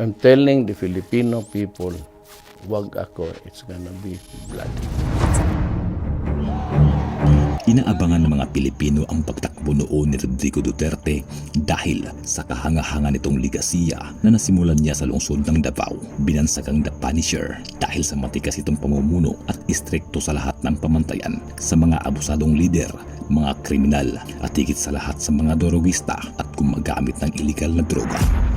I'm telling the Filipino people, wag ako, it's gonna be blood. Inaabangan ng mga Pilipino ang pagtakbo noon ni Rodrigo Duterte dahil sa kahanga-hanga nitong ligasiya na nasimulan niya sa lungsod ng Davao, binansagang The Punisher dahil sa matikas itong pamumuno at istrikto sa lahat ng pamantayan sa mga abusadong lider, mga kriminal at higit sa lahat sa mga dorogista at gumagamit ng illegal na droga.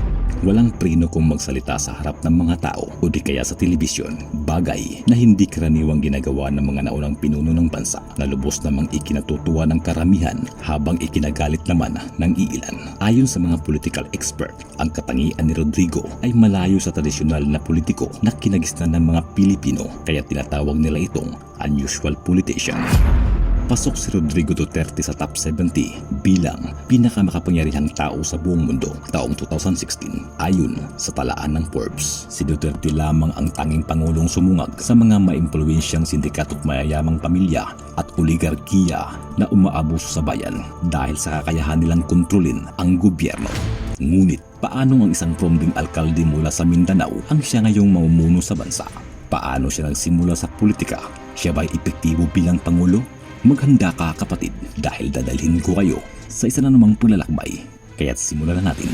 Walang prino kung magsalita sa harap ng mga tao o di kaya sa telebisyon, bagay na hindi karaniwang ginagawa ng mga naunang pinuno ng bansa na lubos namang ikinatutuwa ng karamihan habang ikinagalit naman ng iilan. Ayon sa mga political expert, ang katangian ni Rodrigo ay malayo sa tradisyonal na politiko na kinagisnan ng mga Pilipino kaya tinatawag nila itong unusual politician. Pasok si Rodrigo Duterte sa top 70 bilang pinakamakapangyarihang tao sa buong mundo taong 2016 ayon sa talaan ng Forbes. Si Duterte lamang ang tanging pangulong sumungag sa mga maimpluwensyang sindikato at mayayamang pamilya at oligarkiya na umaabuso sa bayan dahil sa kakayahan nilang kontrolin ang gobyerno. Ngunit paano ang isang prombing alkalde mula sa Mindanao ang siya ngayong mamumuno sa bansa? Paano siya nagsimula sa politika? Siya ba'y epektibo bilang pangulo? Maghanda ka kapatid dahil dadalhin ko kayo sa isa na namang paglalakbay. Kaya't simulan na natin.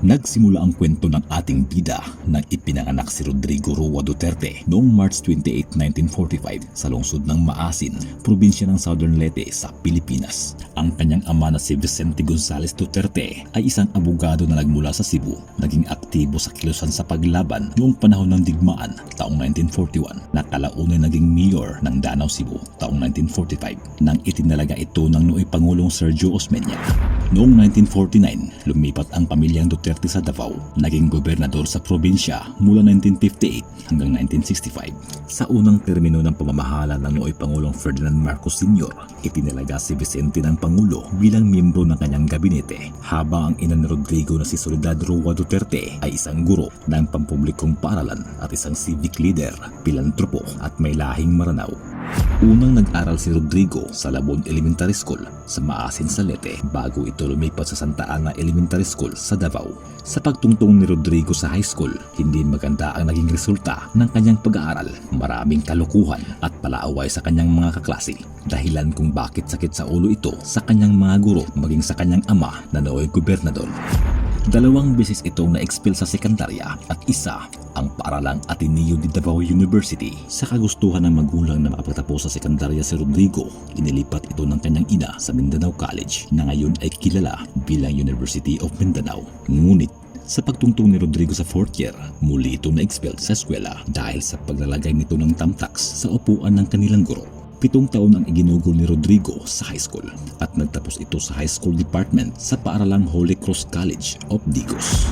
Nagsimula ang kwento ng ating bida nang ipinanganak si Rodrigo Roa Duterte noong March 28, 1945 sa lungsod ng Maasin, probinsya ng Southern Leyte sa Pilipinas. Ang kanyang ama na si Vicente Gonzales Duterte ay isang abogado na nagmula sa Cebu, naging aktibo sa kilusan sa paglaban noong panahon ng digmaan taong 1941 na kalaunan naging mayor ng Danau Cebu taong 1945 nang itinalaga ito ng nooy Pangulong Sergio Osmeña. Noong 1949, lumipat ang pamilyang Duterte sa Davao, naging gobernador sa probinsya mula 1958 hanggang 1965. Sa unang termino ng pamamahala ng nooy Pangulong Ferdinand Marcos Sr., itinalaga si Vicente ng Pangulo bilang miyembro ng kanyang gabinete, habang ang ina ni Rodrigo na si Soledad Roa Duterte ay isang guro ng pampublikong paaralan at isang civic leader, pilantropo at may lahing Maranao. Unang nag-aral si Rodrigo sa Labon Elementary School sa Maasin sa Leyte bago ito lumipat sa Santa Ana Elementary School sa Davao. Sa pagtungtong ni Rodrigo sa high school, hindi maganda ang naging resulta ng kanyang pag-aaral. Maraming kalukuhan at palaaway sa kanyang mga kaklase. Dahilan kung bakit sakit sa ulo ito sa kanyang mga guro maging sa kanyang ama na nooy gobernador. Dalawang beses itong na-expel sa sekundarya at isa ang paaralang Ateneo de Davao University. Sa kagustuhan ng magulang na makapagtapos sa sekundarya si Rodrigo, inilipat ito ng kanyang ina sa Mindanao College na ngayon ay kilala bilang University of Mindanao. Ngunit sa pagtungtong ni Rodrigo sa fourth year, muli ito na-expelled sa eskwela dahil sa paglalagay nito ng tamtax sa upuan ng kanilang guro. Pitong taon ang iginugol ni Rodrigo sa high school at nagtapos ito sa high school department sa paaralang Holy Cross College of Digos.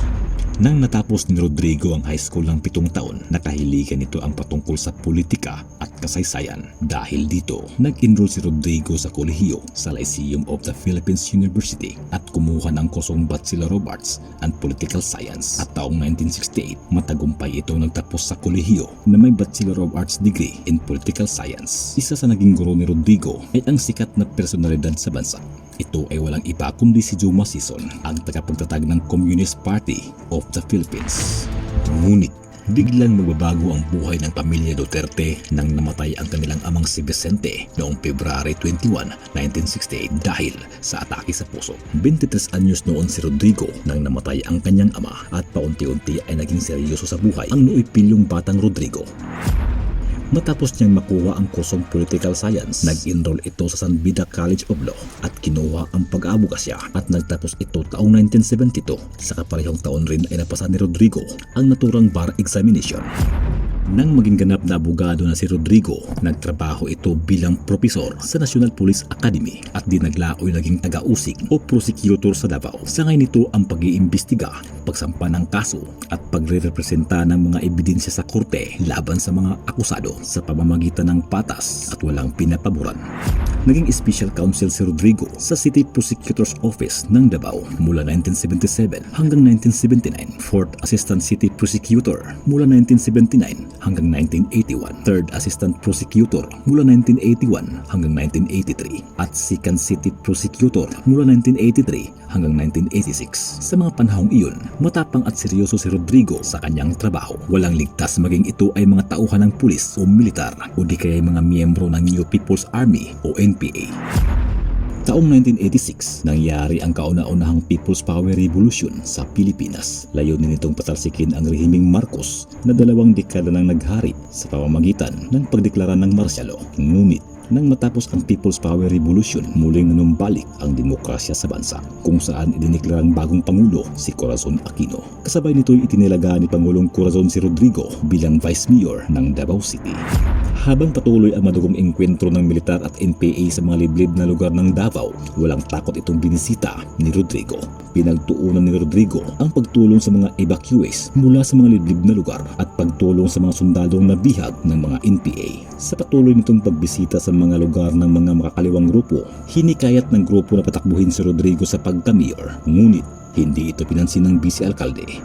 Nang natapos ni Rodrigo ang high school ng pitong taon, nakahiligan nito ang patungkol sa politika at kasaysayan. Dahil dito, nag-enroll si Rodrigo sa kolehiyo sa Lyceum of the Philippines University at kumuha ng kusong Bachelor of Arts and Political Science. At taong 1968, matagumpay itong nagtapos sa kolehiyo na may Bachelor of Arts degree in Political Science. Isa sa naging guro ni Rodrigo ay ang sikat na personalidad sa bansa. Ito ay walang iba kundi si Juma Sison, ang tagapagtatag ng Communist Party of the Philippines. Ngunit biglang magbabago ang buhay ng pamilya Duterte nang namatay ang kanilang amang si Vicente noong February 21, 1968 dahil sa atake sa puso. 23 anyos noon si Rodrigo nang namatay ang kanyang ama at paunti-unti ay naging seryoso sa buhay ang nooy pilyong batang Rodrigo. Matapos niyang makuha ang kursong Political Science, nag-enroll ito sa San Beda College of Law at kinuha ang pag-aabugasya at nagtapos ito taong 1972. Sa kaparehong taon rin ay napasa ni Rodrigo ang naturang bar examination. Nang maging ganap na abogado na si Rodrigo, nagtrabaho ito bilang propisor sa National Police Academy at di naglaoy naging taga-usig o prosecutor sa Davao. Sa ngayon ito ang pag-iimbestiga, pagsampa ng kaso at pagre-representa ng mga ebidensya sa korte laban sa mga akusado sa pamamagitan ng patas at walang pinapaboran. naging Special Counsel si Rodrigo sa City Prosecutor's Office ng Davao mula 1977 hanggang 1979, 4th Assistant City Prosecutor mula 1979 hanggang 1981, 3rd Assistant Prosecutor mula 1981 hanggang 1983, at 2nd City Prosecutor mula 1983 hanggang 1986. Sa mga panahong iyon, matapang at seryoso si Rodrigo sa kanyang trabaho. Walang ligtas maging ito ay mga tauhan ng pulis o militar o di kaya mga miyembro ng New People's Army o NPA. Taong 1986, nangyari ang kauna-unahang People's Power Revolution sa Pilipinas. Layunin nitong patalsikin ang rehimeng Marcos na dalawang dekada nang naghari sa pamamagitan ng pagdeklara ng martial law. Ngunit nang matapos ang People's Power Revolution, muling nanumbalik ang demokrasya sa bansa kung saan idiniklarang bagong Pangulo si Corazon Aquino. Kasabay nito'y itinilaga ni Pangulong Corazon si Rodrigo bilang Vice Mayor ng Davao City. Habang patuloy ang madugong engkwentro ng militar at NPA sa mga liblib na lugar ng Davao, walang takot itong binisita ni Rodrigo. Pinagtuunan ni Rodrigo ang pagtulong sa mga evacuees mula sa mga liblib na lugar at pagtulong sa mga sundalong nabihag ng mga NPA. Sa patuloy nitong pagbisita sa mga lugar ng mga makakaliwang grupo, hinikayat ng grupo na patakbuhin si Rodrigo sa pagka-mayor. Ngunit hindi ito pinansin ng vice alkalde.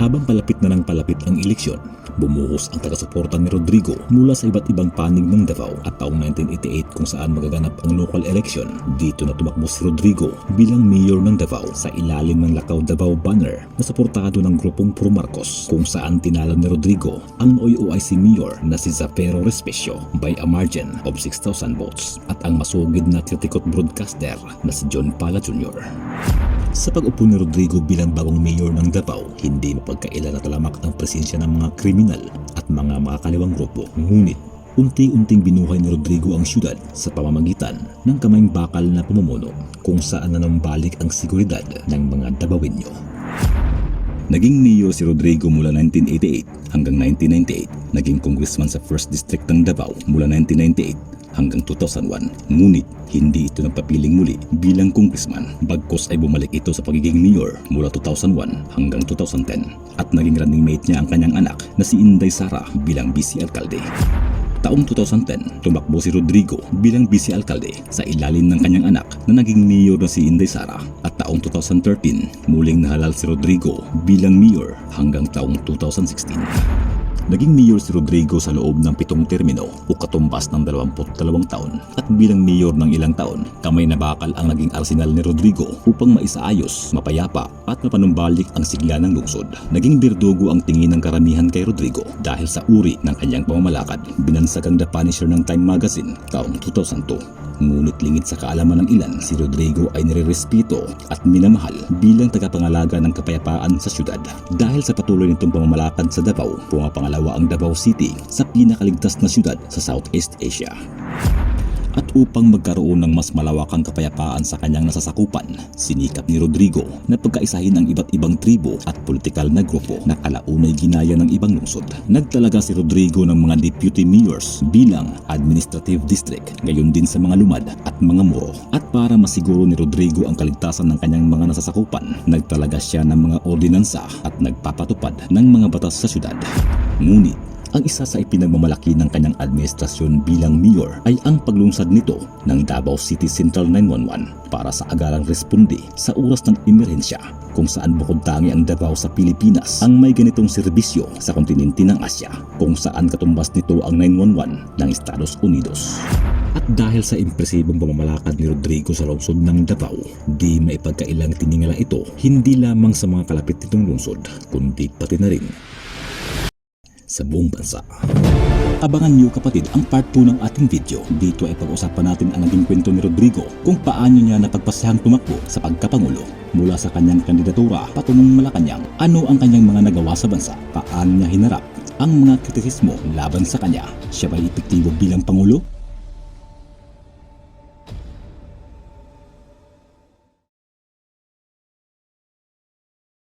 Habang palapit na ng palapit ang eleksyon, bumuhos ang taga-suporta ni Rodrigo mula sa iba't ibang panig ng Davao at taong 1988 kung saan magaganap ang local election. Dito na tumakbo si Rodrigo bilang mayor ng Davao sa ilalim ng Lakaw Davao banner na suportado ng grupong Pro Marcos kung saan tinalo ni Rodrigo ang OIC mayor na si Zapero Respecio by a margin of 6,000 votes at ang masugid na kritikot broadcaster na si John Pala Jr. Sa pag-upo ni Rodrigo bilang bagong mayor ng Davao, hindi mapagkaila na talamak ang presensya ng mga kriminal at mga makakaliwang grupo. Ngunit, unti-unting binuhay ni Rodrigo ang syudad sa pamamagitan ng kamayng bakal na pamumuno kung saan nanumbalik ang seguridad ng mga Davaoenyo. Naging mayor si Rodrigo mula 1988 hanggang 1998. Naging congressman sa 1st District ng Davao mula 1998 hanggang 2001. Ngunit hindi ito nagpapiling muli bilang congressman. Bagkos ay bumalik ito sa pagiging mayor mula 2001 hanggang 2010 at naging running mate niya ang kanyang anak na si Inday Sara bilang vice alkalde. Taong 2010, tumakbo si Rodrigo bilang vice alkalde sa ilalim ng kanyang anak na naging mayor na si Inday Sara at taong 2013, muling nahalal si Rodrigo bilang mayor hanggang taong 2016. Naging mayor si Rodrigo sa loob ng pitong termino o katumbas ng 22 taon at bilang mayor ng ilang taon, kamay na bakal ang naging arsenal ni Rodrigo upang maisaayos, mapayapa at mapanumbalik ang sigla ng lungsod. Naging birdugo ang tingin ng karamihan kay Rodrigo dahil sa uri ng kanyang pamamalakad. Binansag ang The Punisher ng Time Magazine taong 2002. Ngunit lingid sa kaalaman ng ilan, si Rodrigo ay nirerespeto at minamahal bilang tagapangalaga ng kapayapaan sa syudad. Dahil sa patuloy nitong pamamalakad sa Davao, pumapangalawa ang Davao City sa pinakaligtas na syudad sa Southeast Asia. At upang magkaroon ng mas malawakang kapayapaan sa kanyang nasasakupan, sinikap ni Rodrigo na pagkaisahin ang iba't ibang tribo at politikal na grupo na kalaunay ginaya ng ibang lungsod. Nagtalaga si Rodrigo ng mga deputy mayors bilang administrative district, gayon din sa mga lumad at mga muro. At para masiguro ni Rodrigo ang kaligtasan ng kanyang mga nasasakupan, nagtalaga siya ng mga ordinansa at nagpapatupad ng mga batas sa syudad. Ngunit ang isa sa ipinagmamalaki ng kanyang administrasyon bilang mayor ay ang paglungsad nito ng Davao City Central 911 para sa agarang responde sa oras ng emerhensya kung saan bukod tangi ang Davao sa Pilipinas ang may ganitong serbisyo sa kontinente ng Asya kung saan katumbas nito ang 911 ng Estados Unidos. At dahil sa impresibong pamamalakad ni Rodrigo sa lungsod ng Davao, di maipagkailang tiningala ito hindi lamang sa mga kalapit nitong lungsod, kundi pati na rin sa buong bansa. Abangan niyo kapatid ang part 2 ng ating video. Dito ay pag-usapan natin ang naging kwento ni Rodrigo kung paano niya napagpasahang tumakbo sa pagkapangulo mula sa kanyang kandidatura patungong Malacanang. Ano ang kanyang mga nagawa sa bansa? Paano niya hinarap ang mga kritisismo laban sa kanya? Siya ba epektibo bilang pangulo